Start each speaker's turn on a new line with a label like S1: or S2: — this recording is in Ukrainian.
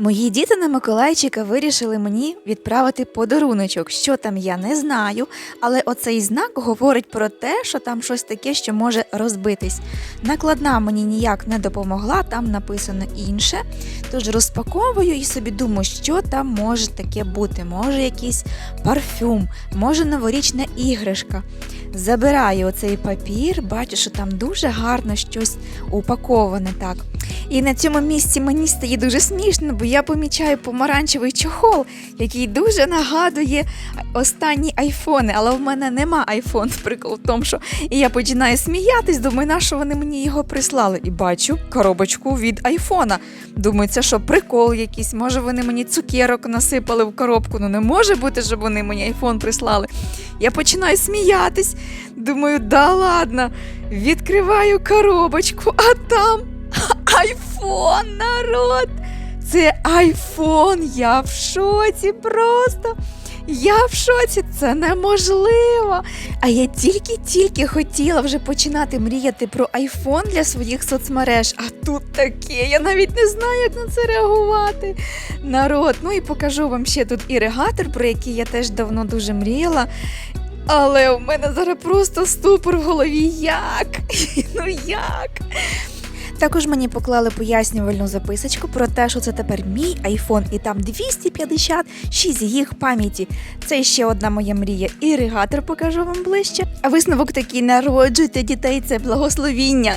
S1: Мої діти на Миколайчика вирішили мені відправити подаруночок. Що там я не знаю, але оцей знак говорить про те, що там щось таке, що може розбитись. Накладна мені ніяк не допомогла, там написано інше. Тож розпаковую і собі думаю, що там може таке бути. Може якийсь парфюм, може новорічна іграшка. Забираю оцей папір, бачу, що там дуже гарно щось упаковане так. І на цьому місці мені стає дуже смішно, бо я помічаю помаранчевий чохол, який дуже нагадує останні айфони, але в мене нема айфон. Прикол в тому, що і я починаю сміятись, думаю, на що вони мені його прислали. І бачу коробочку від айфона. Думаю, це що, прикол якийсь? Може, вони мені цукерок насипали в коробку. Ну не може бути, щоб вони мені айфон прислали. Я починаю сміятись. Думаю, да ладно. Відкриваю коробочку, а там айфон, народ! Це айфон, я в шоці просто. Я в шоці, це неможливо. А я тільки-тільки хотіла вже починати мріяти про айфон для своїх соцмереж. А тут таке, я навіть не знаю, як на це реагувати. Народ, ну і покажу вам ще тут іригатор, про який я теж давно дуже мріяла. Але у мене зараз просто ступор в голові. Як? Ну як? Також мені поклали пояснювальну записочку про те, що це тепер мій айфон, і там 256 гіг пам'яті. Це ще одна моя мрія. Іригатор покажу вам ближче. А висновок такий народжуйте дітей, це благословіння.